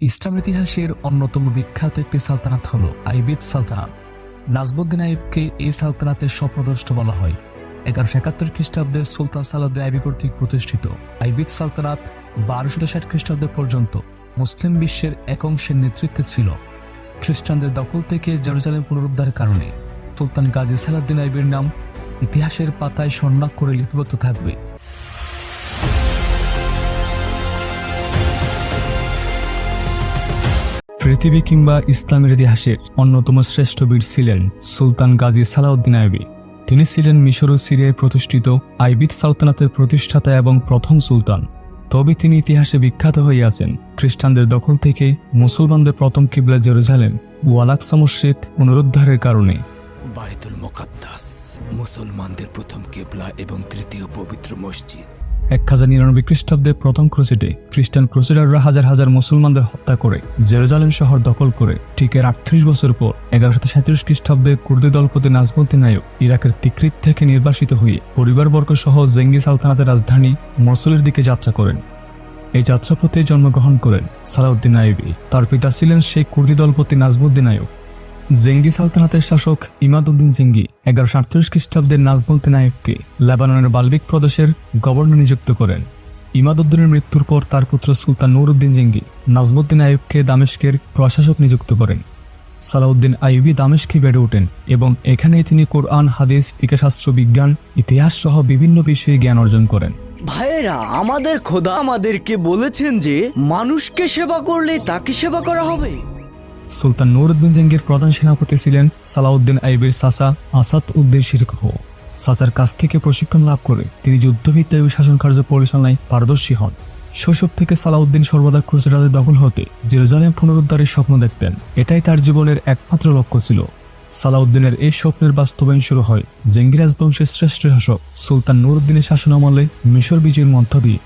ইসলাম ইতিহাসের অন্যতম বিখ্যাত একটি সালতানাত হল আইবিদ সালতানাত। নাজবুদ্দিন আইবকে এই সালতানাতের স্বপ্নদ্রষ্ট বলা হয়। এগারোশো একাত্তর খ্রিস্টাব্দে সুলতান সালাউদ্দিন আইবি কর্তৃক প্রতিষ্ঠিত আইবিদ সালতানাত বারোশো ষাট খ্রিস্টাব্দ পর্যন্ত মুসলিম বিশ্বের এক অংশের নেতৃত্বে ছিল। খ্রিস্টানদের দখল থেকে জেরুজালেম পুনরুদ্ধার কারণে সুলতান গাজী সালাউদ্দিন আইবির নাম ইতিহাসের পাতায় স্বর্ণাক্ষরে লিপিবদ্ধ থাকবে। পৃথিবী কিংবা ইসলামের ইতিহাসের অন্যতম শ্রেষ্ঠ বীর ছিলেন সুলতান গাজী সালাউদ্দিন আইবি তিনি ছিলেন মিশর ও সিরিয়ায় প্রতিষ্ঠিত আইবিদ সালতানাতের প্রতিষ্ঠাতা এবং প্রথম সুলতান। তবে তিনি ইতিহাসে বিখ্যাত আছেন। খ্রিস্টানদের দখল থেকে মুসলমানদের প্রথম কিবলা জেরুজালেম ওয়ালাকসা মসজিদ পুনরুদ্ধারের কারণে। বাইতুল মোকাদ্দাস, মুসলমানদের প্রথম কেবলা এবং তৃতীয় পবিত্র মসজিদ। এক হাজার নিরানব্বই খ্রিস্টাব্দের প্রথম ক্রুসেডে খ্রিস্টান ক্রুসেডাররা হাজার হাজার মুসলমানদের হত্যা করে জেরুজালেম শহর দখল করে। ঠিক এর আটত্রিশ বছর পর এগারোশো সাঁত্রিশ খ্রিস্টাব্দে কুর্দি দলপতি নাজমুদ্দিন নায়ক ইরাকের তিকৃত থেকে নির্বাসিত হয়ে পরিবারবর্গ সহ জেঙ্গি সালতানাতের রাজধানী মসুলের দিকে যাত্রা করেন। এই যাত্রাপথে জন্মগ্রহণ করেন সালাউদ্দিন আইবি তার পিতা ছিলেন সেই কুর্দি দলপতি নাজমুদ্দিন নায়ক। জেঙ্গি সালতানাতের শাসক ইমাদউদ্দিন জেঙ্গি এগারোশো আটত্রিশ খ্রিস্টাব্দের নাজমুদ্দিন নায়ককে লেবাননের বাল্বিক প্রদেশের গভর্নর নিযুক্ত করেন। ইমাদুদ্দিনের মৃত্যুর পর তার পুত্র সুলতান নুরউদ্দিন জেঙ্গি নাজমুদ্দিন আইবকে দামেস্কের প্রশাসক নিযুক্ত করেন। সালাউদ্দিন আইবি দামেস্কে বেড়ে ওঠেন এবং এখানেই তিনি কোরআন, হাদিস ফিকাশাস্ত্র বিজ্ঞান ইতিহাস সহ বিভিন্ন বিষয়ে জ্ঞান অর্জন করেন। ভাইয়েরা, আমাদের খোদা আমাদেরকে বলেছেন যে, মানুষকে সেবা করলে তাকে সেবা করা হবে। সুলতান নুরউদ্দিন জেঙ্গির প্রধান সেনাপতি ছিলেন সালাউদ্দিন আইবির সাসা আসাদ উদ্দিন শিরকহ। সাচার কাছ থেকে প্রশিক্ষণ লাভ করে তিনি যুদ্ধভিত্তিক ও শাসন কার্য পরিচালনায় পারদর্শী হন। শৈশব থেকে সালাউদ্দিন সর্বদা ক্রুসেডারদের দখল হতে জেরুজালেম পুনরুদ্ধারের স্বপ্ন দেখতেন। এটাই তার জীবনের একমাত্র লক্ষ্য ছিল। সালাউদ্দিনের এই স্বপ্নের বাস্তবায়ন শুরু হয় জেঙ্গিরাজ বংশের শ্রেষ্ঠ শাসক সুলতান নুরউদ্দিনের শাসনামলে মিশর বিজয়ের মধ্য দিয়ে।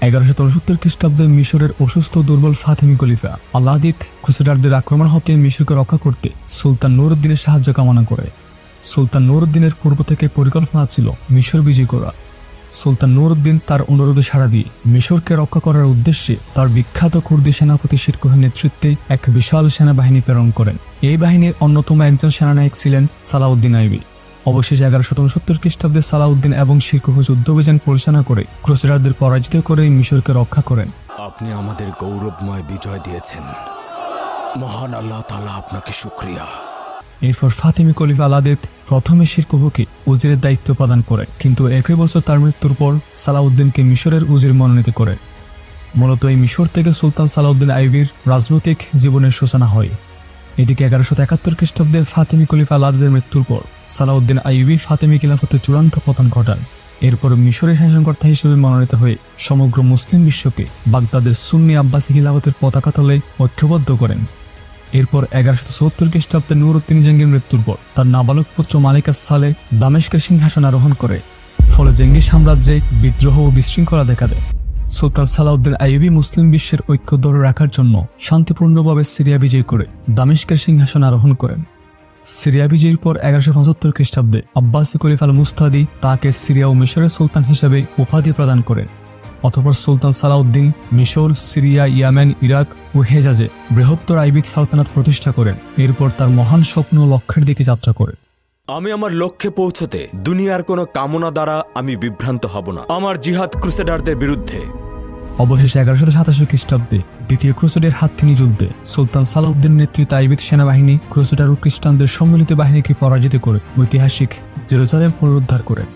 এগারোশো উনসত্তর খ্রিস্টাব্দে মিশরের অসুস্থ দুর্বল ফাতেমি খলিফা আল্লাদিত ক্রুসেডারদের আক্রমণ হতে মিশরকে রক্ষা করতে সুলতান নুরউদ্দিনের সাহায্য কামনা করে। সুলতান নুরুদ্দিনের পূর্ব থেকে পরিকল্পনা ছিল মিশর বিজয় করা সুলতান নুরুদ্দিন তার অনুরোধে সাড়া দিয়ে মিশরকে রক্ষা করার উদ্দেশ্যে তার বিখ্যাত কুর্দি সেনাপতি শিরকুহের নেতৃত্বে এক বিশাল সেনাবাহিনী প্রেরণ করেন। এই বাহিনীর অন্যতম একজন সেনানায়ক ছিলেন সালাউদ্দিন আইবি অবশেষে এগারোশো উনসত্তর খ্রিস্টাব্দে সালাউদ্দিন এবং শিরকুহ যুদ্ধ অভিযান পরিচালনা করে ক্রুসেডারদের পরাজিত করে মিশরকে রক্ষা করেন। আপনি আমাদের গৌরবময় বিজয় দিয়েছেন। মহান আল্লাহ তালা আপনাকে শুক্রিয়া। এরপর ফাতিমি কলিফ আলাদেত প্রথমে শিরকুহুকে উজিরের দায়িত্ব প্রদান করে কিন্তু একই বছর তার মৃত্যুর পর সালাউদ্দিনকে মিশরের উজির মনোনীত করে। মূলত এই মিশর থেকে সুলতান সালাউদ্দিন আইবির রাজনৈতিক জীবনের সূচনা হয়। এদিকে এগারোশো একাত্তর খ্রিস্টাব্দে ফাতিমি কলিফ আলাদের মৃত্যুর পর সালাউদ্দিন আইবি ফাতেমি খিলাফতের চূড়ান্ত পতন ঘটান। এরপর মিশরের শাসনকর্তা হিসেবে মনোনীত হয়ে সমগ্র মুসলিম বিশ্বকে বাগদাদের সুন্নি আব্বাসী খিলাফতের পতাকা তলে ঐক্যবদ্ধ করেন। এরপর এগারোশো চৌত্তর খ্রিস্টাব্দে নুরুদ্দিন জেঙ্গির মৃত্যুর পর তার নাবালক পুত্র মালিকা সালে দামেশকের সিংহাসন আরোহণ করে, ফলে জেঙ্গি সাম্রাজ্যে বিদ্রোহ ও বিশৃঙ্খলা দেখা দেয়। সুলতান সালাউদ্দিন আইবি মুসলিম বিশ্বের ঐক্য ধরে রাখার জন্য শান্তিপূর্ণভাবে সিরিয়া বিজয় করে দামেশকের সিংহাসন আরোহণ করেন। সিরিয়া বিজয়ের পর এগারোশো পঁচাত্তর খ্রিস্টাব্দে আব্বাসী কলিফ আল মুস্তাদি তাকে সিরিয়া ও মিশরের সুলতান হিসেবে উপাধি প্রদান করেন। অতঃপর সুলতান সালাউদ্দিন মিশর, সিরিয়া, ইয়ামেন, ইরাক ও হেজাজে বৃহত্তর আইবিদ সালতানাত প্রতিষ্ঠা করেন। এরপর তার মহান স্বপ্ন লক্ষ্যের দিকে যাত্রা করেন। আমি আমার লক্ষ্যে পৌঁছতে দুনিয়ার কোনো কামনা দ্বারা আমি বিভ্রান্ত হব না। আমার জিহাদ ক্রুসেডারদের বিরুদ্ধে অবশেষে এগারোশো সাতাশো খ্রিস্টাব্দে দ্বিতীয় ক্রুসেডের হাততিনি যুদ্ধে। সুলতান সালাউদ্দিন নেতৃত্বে আইবিদ সেনাবাহিনী ক্রুসেডার ও খ্রিস্টানদের সম্মিলিত বাহিনীকে পরাজিত করে ঐতিহাসিক জেরুজালেম পুনরুদ্ধার করেন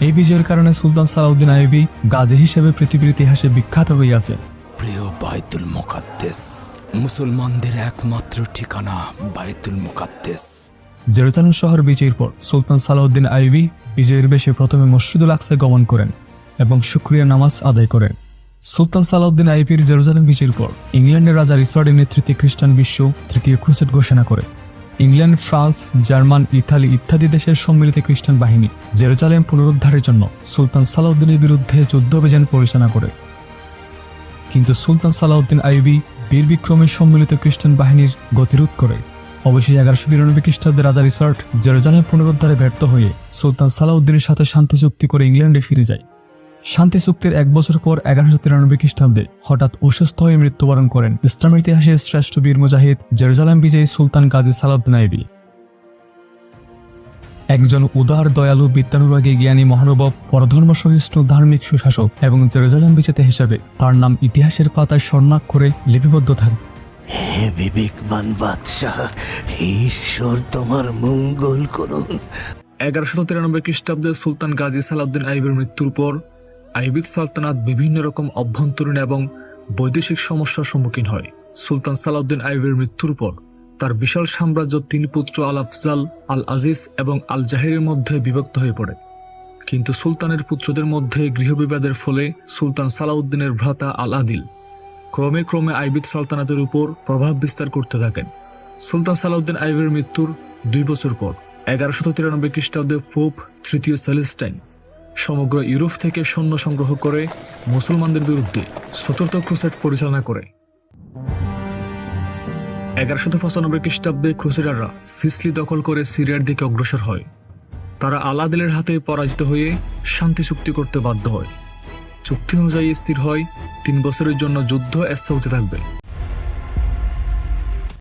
এই বিজয়ের কারণে সুলতান সালাউদ্দিন আইবি গাজী হিসেবে পৃথিবীর ইতিহাসে বিখ্যাত হইয়াছে প্রিয় বাইতুল মোকাদ্দেস মুসলমানদের একমাত্র ঠিকানা বাইতুল মোকাদ্দেস। জেরুজালেম শহর বিজয়ের পর সুলতান সালাউদ্দিন আইবি বিজয়ের বেশে প্রথমে মসজিদুল আকসায় গমন করেন এবং শুক্রিয়া নামাজ আদায় করেন। সুলতান সালাউদ্দিন আইবির জেরুজালেম বিজয়ের পর ইংল্যান্ডের রাজা রিসার্ডের নেতৃত্বে খ্রিস্টান বিশ্ব তৃতীয় ক্রুসেড ঘোষণা করে। ইংল্যান্ড, ফ্রান্স, জার্মান, ইতালি ইত্যাদি দেশের সম্মিলিত খ্রিস্টান বাহিনী জেরুজালেম পুনরুদ্ধারের জন্য সুলতান সালাউদ্দিনের বিরুদ্ধে যুদ্ধ অভিযান পরিচালনা করে। কিন্তু সুলতান সালাউদ্দিন আইবি বীর বিক্রমের সম্মিলিত খ্রিস্টান বাহিনীর গতিরোধ করে। অবশেষে এগারোশো বিরানব্বই খ্রিস্টাব্দে রাজা রিসার্ট জেরুজালেম পুনরুদ্ধারে ব্যর্থ হয়ে সুলতান সালাউদ্দিনের সাথে শান্তি চুক্তি করে ইংল্যান্ডে ফিরে যায়। শান্তি চুক্তির এক বছর পর এগারোশো তিরানব্বই খ্রিস্টাব্দে হঠাৎ অসুস্থ হয়ে মৃত্যুবরণ করেন ইসলামের ইতিহাসের শ্রেষ্ঠ বীর মুজাহিদ জেরুজালেম বিজয়ী সুলতান গাজী সালাউদ্দিন আইবি একজন উদার দয়ালু বিদ্যানুরাগী জ্ঞানী মহানুভব পরধর্ম সহিষ্ণু ধার্মিক সুশাসক এবং জেরুজালেম বিজেতা হিসাবে তার নাম ইতিহাসের পাতায় স্বর্ণাক্ষরে লিপিবদ্ধ থাকবে হে বিবেকবান বাদশাহ ঈশ্বর তোমার মঙ্গল করুন। এগারোশো তিরানব্বই খ্রিস্টাব্দে সুলতান গাজী সালাউদ্দিন আইবের মৃত্যুর পর আইবিদ সালতানাত বিভিন্ন রকম অভ্যন্তরীণ এবং বৈদেশিক সমস্যার সম্মুখীন হয়। সুলতান সালাউদ্দিন আইবের মৃত্যুর পর তার বিশাল সাম্রাজ্য তিন পুত্র আল আফজাল, আল আজিজ এবং আল জাহিরের মধ্যে বিভক্ত হয়ে পড়ে। কিন্তু সুলতানের পুত্রদের মধ্যে গৃহবিবাদের ফলে সুলতান সালাউদ্দিনের ভ্রাতা আল আদিল ক্রমে ক্রমে আইবিদ সালতানাতের উপর প্রভাব বিস্তার করতে থাকেন। সুলতান সালাউদ্দিন আইবের মৃত্যুর দুই বছর পর, এগারোশত তিরানব্বই খ্রিস্টাব্দে পোপ তৃতীয় সেলেস্টাইন সমগ্র ইউরোপ থেকে সৈন্য সংগ্রহ করে মুসলমানদের বিরুদ্ধে চতুর্থ ক্রুসেড পরিচালনা করে। এগারোশত পঁচানব্বই খ্রিস্টাব্দে ক্রুসেডাররা সিসলি দখল করে সিরিয়ার দিকে অগ্রসর হয়। তারা আলাদিলের হাতে পরাজিত হয়ে শান্তি চুক্তি করতে বাধ্য হয়। চুক্তি অনুযায়ী স্থির হয়, তিন বছরের জন্য যুদ্ধ স্থগিত থাকবে।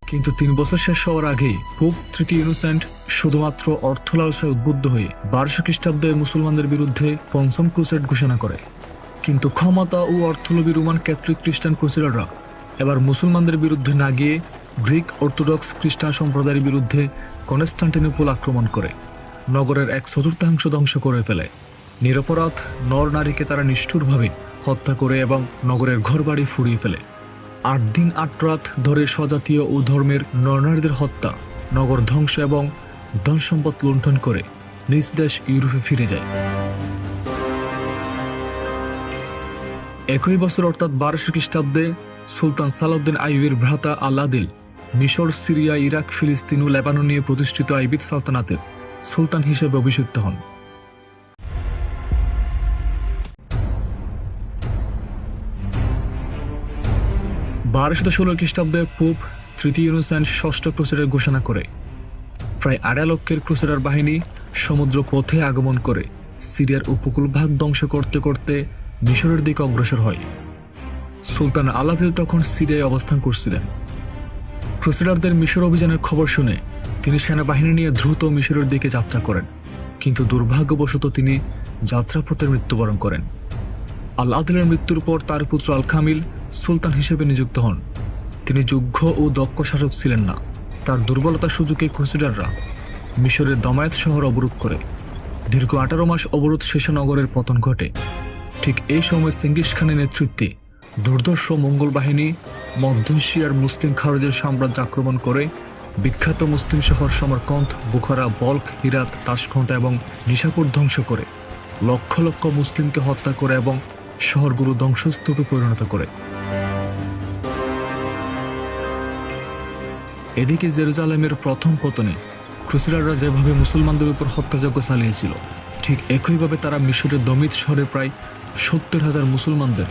কিন্তু তিন বছর শেষ হওয়ার আগেই পোপ তৃতীয় ইনোসেন্ট শুধুমাত্র অর্থ লালসায় উদ্বুদ্ধ হয়ে বারোশো খ্রিস্টাব্দে মুসলমানদের বিরুদ্ধে পঞ্চম ক্রুসেড ঘোষণা করে। কিন্তু ক্ষমতা ও অর্থলোভী রোমান ক্যাথলিক খ্রিস্টান ক্রুসেডাররা এবার মুসলমানদের বিরুদ্ধে না গিয়ে গ্রিক অর্থোডক্স খ্রিস্টান সম্প্রদায়ের বিরুদ্ধে কনস্টান্টিনোপল আক্রমণ করে, নগরের এক চতুর্থাংশ ধ্বংস করে ফেলে। নিরপরাধ নর নারীকে তারা নিষ্ঠুরভাবে হত্যা করে এবং নগরের ঘরবাড়ি ফুরিয়ে ফেলে। আট দিন আট রাত ধরে স্বজাতীয় ও ধর্মের নরনারীদের হত্যা, নগর ধ্বংস এবং ধন সম্পদ লুণ্ঠন করে নিজ দেশ ইউরোপে ফিরে যায়। একই বছর অর্থাৎ বারোশো খ্রিস্টাব্দে সুলতান সালাউদ্দিন আইবির ভ্রাতা আল্লাদিল মিশর, সিরিয়া, ইরাক, ফিলিস্তিন ও লেবানন নিয়ে প্রতিষ্ঠিত আইবিদ সালতানাতের সুলতান হিসেবে অভিষিক্ত হন। বারোশো ষোলো খ্রিস্টাব্দে পোপ তৃতীয় ইনোসেন্ট ষষ্ঠ ক্রুসেডের ঘোষণা করে প্রায় আড়াই লক্ষের ক্রুসেডার বাহিনী সমুদ্র পথে আগমন করে সিরিয়ার উপকূলভাগ ধ্বংস করতে করতে মিশরের দিকে অগ্রসর হয়। সুলতান আলাদিল তখন সিরিয়ায় অবস্থান করছিলেন। ক্রুসেডারদের মিশর অভিযানের খবর শুনে তিনি সেনাবাহিনী নিয়ে দ্রুত মিশরের দিকে যাত্রা করেন, কিন্তু দুর্ভাগ্যবশত তিনি যাত্রাপথে মৃত্যুবরণ করেন। আল আদিলের মৃত্যুর পর তার পুত্র আল খামিল সুলতান হিসেবে নিযুক্ত হন। তিনি যোগ্য ও দক্ষ শাসক ছিলেন না। তার দুর্বলতার সুযোগে ক্রুসেডাররা মিশরের দমায়েত শহর অবরোধ করে। দীর্ঘ আঠারো মাস অবরোধ শেষে নগরের পতন ঘটে। ঠিক এই সময় সিঙ্গিস খানের নেতৃত্বে দুর্দর্শ মঙ্গল বাহিনী মধ্য এশিয়ার মুসলিম খারজের সাম্রাজ্য আক্রমণ করে বিখ্যাত মুসলিম শহর Samarkand, Bukhara, Balkh, Herat, Tashkent এবং নিশাপুর ধ্বংস করে, লক্ষ লক্ষ মুসলিমকে হত্যা করে এবং শহরগুলো ধ্বংসস্তূপে পরিণত করে। এদিকে জেরুজালেমের প্রথম পতনে ক্রুসেডাররা যেভাবে মুসলমানদের উপর হত্যাযজ্ঞ চালিয়েছিল, ঠিক একইভাবে তারা মিশরের দমিত শহরে প্রায় সত্তর হাজার মুসলমানদের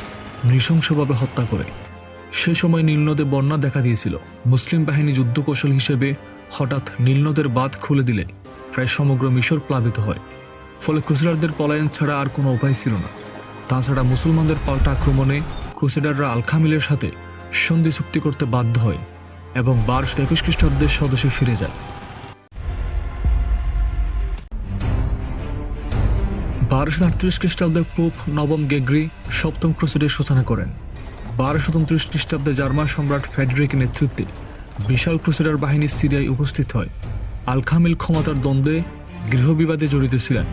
নৃশংসভাবে হত্যা করে। সে সময় নীলনদে বন্যা দেখা দিয়েছিল। মুসলিম বাহিনী যুদ্ধকৌশল হিসেবে হঠাৎ নীলনদের বাঁধ খুলে দিলে প্রায় সমগ্র মিশর প্লাবিত হয়। ফলে ক্রুসেডারদের পলায়ন ছাড়া আর কোনো উপায় ছিল না। তাছাড়া মুসলমানদের পাল্টা আক্রমণে ক্রুসেডাররা আলখামিলের সাথে সন্ধি চুক্তি করতে বাধ্য হয়। এবং বারোশো একুশ খ্রিস্টাব্দের স্বদেশে ফিরে যায় বারোশো আটত্রিশ খ্রিস্টাব্দে পোপ নবম গেগ্রি সপ্তম ক্রুসেডের সূচনা করেন। বারোশো উনত্রিশ খ্রিস্টাব্দে জার্মান সম্রাট ফেডরিকের নেতৃত্বে বিশাল ক্রুসেডার বাহিনী সিরিয়ায় উপস্থিত হয়। আলখামিল ক্ষমতার দ্বন্দ্বে গৃহবিবাদে জড়িত ছিলেন।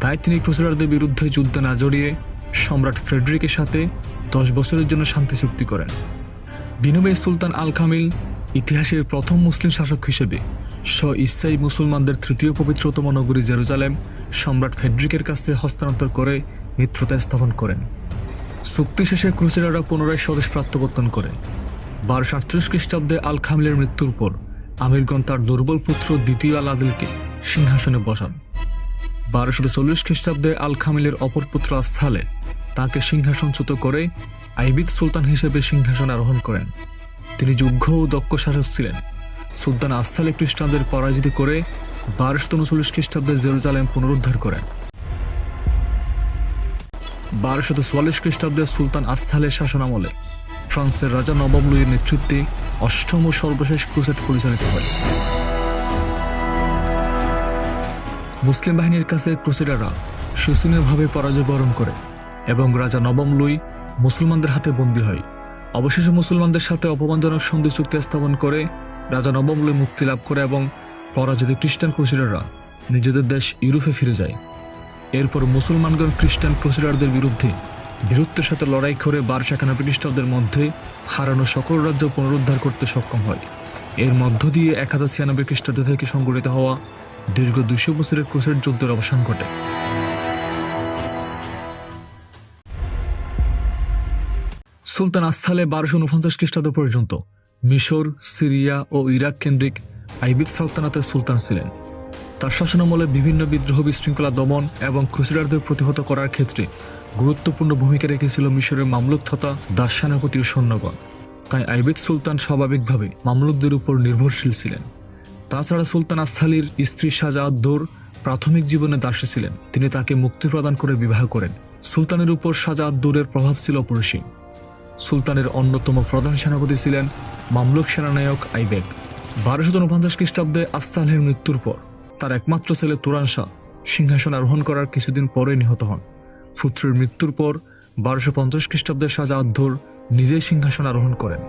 তাই তিনি ক্রুসেডারদের বিরুদ্ধে যুদ্ধে না জড়িয়ে সম্রাট ফ্রেডরিকের সাথে দশ বছরের জন্য শান্তি চুক্তি করেন। বিনিময়ে সুলতান আল কামিল ইতিহাসের প্রথম মুসলিম শাসক হিসেবে স্ব ইসাই মুসলমানদের তৃতীয় পবিত্রতম নগরী জেরুজালেম সম্রাট ফেডরিকের কাছে হস্তান্তর করে মিত্রতা স্থাপন করেন। চুক্তি শেষে ক্রুসেডাররা পুনরায় স্বদেশ প্রত্যাবর্তন করে। বারোশো আটত্রিশ খ্রিস্টাব্দে আল খামিলের মৃত্যুর পর আমিরগণ তার দুর্বল পুত্র দ্বিতীয় আল আদিলকে সিংহাসনে বসান। বারোশো চল্লিশ খ্রিস্টাব্দে আল খামিলের অপর পুত্র আস্থালে তাকে সিংহাসনচ্যুত করে আইবিদ সুলতান হিসেবে সিংহাসন আরোহণ করেন। তিনি যোগ্য ও দক্ষ শাসক ছিলেন। সুলতান আসালে খ্রিস্টানদের পরাজিত করে বারোশো উনচল্লিশ খ্রিস্টাব্দে জেরুজালেম পুনরুদ্ধার করেন। বারোশত চুয়াল্লিশ খ্রিস্টাব্দে সুলতান আস্থালের শাসনামলে ফ্রান্সের রাজা নবাব লুইয়ের নেতৃত্বে অষ্টম ও সর্বশেষ ক্রুসেড পরিচালিত হয়। মুসলিম বাহিনীর কাছে ক্রুসেডাররা শোচনীয়ভাবে পরাজয় বরণ করে এবং রাজা নবম লুই মুসলমানদের হাতে বন্দী হয়। অবশেষে মুসলমানদের সাথে অপমানজনক সন্ধি চুক্তি স্থাপন করে রাজা নবম লুই মুক্তি লাভ করে এবং পরাজিত খ্রিস্টান ক্রুসেডাররা নিজেদের দেশ ইউরোপে ফিরে যায়। এরপর মুসলমানগণ খ্রিস্টান ক্রুসেডারদের বিরুদ্ধে বীরত্বের সাথে লড়াই করে বারশো একানব্বই খ্রিস্টাব্দের মধ্যে হারানো সকল রাজ্য পুনরুদ্ধার করতে সক্ষম হয়। এর মধ্য দিয়ে এক হাজার ছিয়ানব্বই খ্রিস্টাব্দ থেকে সংগঠিত হওয়া দীর্ঘ দুশো বছরের ক্রুসেড যুদ্ধের অবসান ঘটে। সুলতান আস্থালে বারোশো উনপঞ্চাশ খ্রিস্টাব্দ পর্যন্ত মিশর, সিরিয়া ও ইরাক কেন্দ্রিক আইবিদ সালতানাতের সুলতান ছিলেন। তার শাসনামলে বিভিন্ন বিদ্রোহ বিশৃঙ্খলা দমন এবং ক্রুসেডারদের প্রতিহত করার ক্ষেত্রে গুরুত্বপূর্ণ ভূমিকা রেখেছিল মিশরের মামলুক তথা দাস সেনাপতি ও সৈন্যগণ। তাই আইবিদ সুলতান স্বাভাবিকভাবে মামলুকদের উপর নির্ভরশীল ছিলেন। তাছাড়া সুলতান আস্থালির স্ত্রী শাহজাহাদ দৌর প্রাথমিক জীবনে দাসী ছিলেন। তিনি তাকে মুক্তি প্রদান করে বিবাহ করেন। সুলতানের উপর শাহজাহাদ দৌরের প্রভাব ছিল অপরিসীম। সুলতানের অন্যতম প্রধান সেনাপতি ছিলেন মামলুক সেনানায়ক আইবেক বারোশত উনপঞ্চাশ খ্রিস্টাব্দে আস্তালের মৃত্যুর পর তার একমাত্র ছেলে তুরান শাহ সিংহাসন আরোহণ করার কিছুদিন পরে নিহত হন। পুত্রের মৃত্যুর পর বারোশো পঞ্চাশ খ্রিস্টাব্দে শাহজাহাদ্দোর নিজেই সিংহাসন আরোহণ করেন।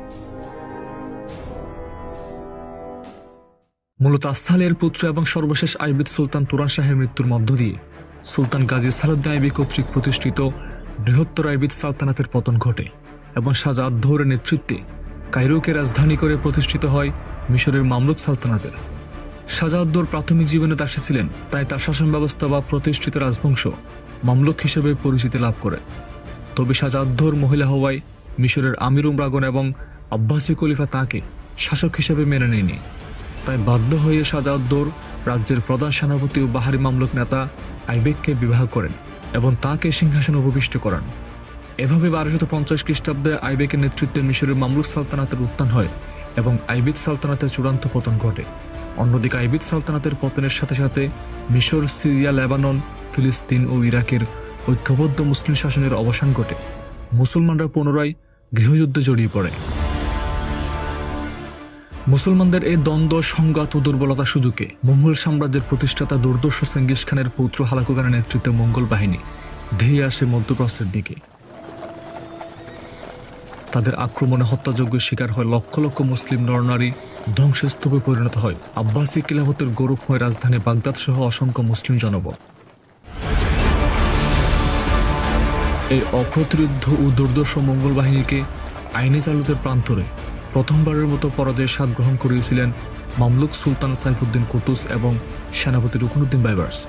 মূলত আস্তালের পুত্র এবং সর্বশেষ আইবিদ সুলতান তুরান শাহের মৃত্যুর মধ্য দিয়ে সুলতান গাজী সালাদ্দিন আইবি কর্তৃক প্রতিষ্ঠিত বৃহত্তর আইবিদ সালতানাতের পতন ঘটে। এবং শাহজাহাদ্দৌরের নেতৃত্বে কায়রোকে রাজধানী করে প্রতিষ্ঠিত হয় মিশরের মামলুক সালতানাতের। শাহজাহাদ্দৌর প্রাথমিক জীবনে দাসী ছিলেন, তাই তার শাসন ব্যবস্থা বা প্রতিষ্ঠিত রাজবংশ মামলুক হিসেবে পরিচিতি লাভ করে। তবে শাহজাহাদ্দৌর মহিলা হওয়ায় মিশরের আমির উমরাগন এবং আব্বাসী খলিফা তাকে শাসক হিসেবে মেনে নেয়নি। তাই বাধ্য হয়ে শাহজাহাদ্দৌর রাজ্যের প্রধান সেনাপতি ও বাহারি মামলুক নেতা আইবেককে বিবাহ করেন এবং তাকে সিংহাসনে উপবিষ্ট করান। এভাবে বারোশত পঞ্চাশ খ্রিস্টাব্দে আইবেকের নেতৃত্বে মিশরের মামলুক সালতানাতের উত্থান হয় এবং আইবিদ সালতানাতের চূড়ান্ত পতন ঘটে। অন্যদিকে আইবিদ সালতানাতের পতনের সাথে সাথে মিশর, সিরিয়া, লেবানন, ফিলিস্তিন ও ইরাকের ঐক্যবদ্ধ মুসলিম শাসনের অবসান ঘটে। মুসলমানরা পুনরায় গৃহযুদ্ধে জড়িয়ে পড়ে। মুসলমানদের এই দ্বন্দ্ব, সংঘাত ও দুর্বলতার সুযোগে মঙ্গল সাম্রাজ্যের প্রতিষ্ঠাতা দুর্দর্শ সেঙ্গিস খানের পুত্র হালাকু খানের নেতৃত্বে মঙ্গল বাহিনী ধেয়ে আসে মধ্যপ্রাচ্যের দিকে। তাদের আক্রমণে হত্যাযজ্ঞের শিকার হয় লক্ষ লক্ষ মুসলিম নরনারী। ধ্বংসস্তূপে পরিণত হয়। আব্বাসী কিলাফতের গৌরবময় রাজধানী বাগদাদ সহ অসংখ্য মুসলিম জনপদ এই অপ্রতিরোধ ও দুর্দর্শ মঙ্গল বাহিনীকে আইনে চালুতের প্রান্তরে প্রথমবারের মতো পরাজয়ের স্বাদ গ্রহণ করিয়েছিলেন মামলুক সুলতান সাইফুদ্দিন কুতুস এবং সেনাপতি রুকনুদ্দিন বাইবার্স।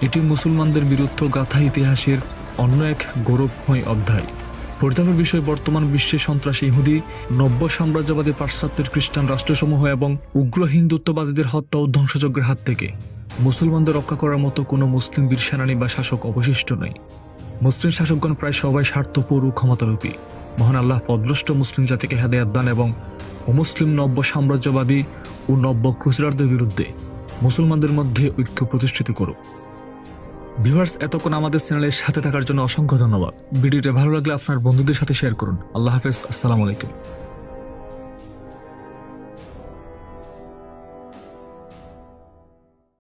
এটি মুসলমানদের বিরুদ্ধ গাথা ইতিহাসের অন্য এক গৌরবময় অধ্যায়। পরিতাপের বিষয় বর্তমান বিশ্বে সন্ত্রাসী ইহুদি, নব্য সাম্রাজ্যবাদী পাশ্চাত্যের খ্রিস্টান রাষ্ট্রসমূহ এবং উগ্র হিন্দুত্ববাদীদের হত্যা ও ধ্বংসযজ্ঞের হাত থেকে। মুসলমানদের রক্ষা করার মতো কোনো মুসলিম বীর সেনানী বা শাসক অবশিষ্ট নেই। মুসলিম শাসকগণ প্রায় সবাই স্বার্থপর ও ক্ষমতারূপী। মহান আল্লাহ পদভ্রষ্ট মুসলিম জাতিকে হেদায়াত দান এবং অমুসলিম নব্য সাম্রাজ্যবাদী ও নব্য ক্রুসেডারদের বিরুদ্ধে মুসলমানদের মধ্যে ঐক্য প্রতিষ্ঠিত করুক। ভিউয়ার্স এতক্ষণ আমাদের চ্যানেলের সাথে থাকার জন্য অসংখ্য ধন্যবাদ। ভিডিওটা ভালো লাগলে আপনার বন্ধুদের সাথে শেয়ার করুন। আল্লাহ হাফেজ, আসসালামু আলাইকুম।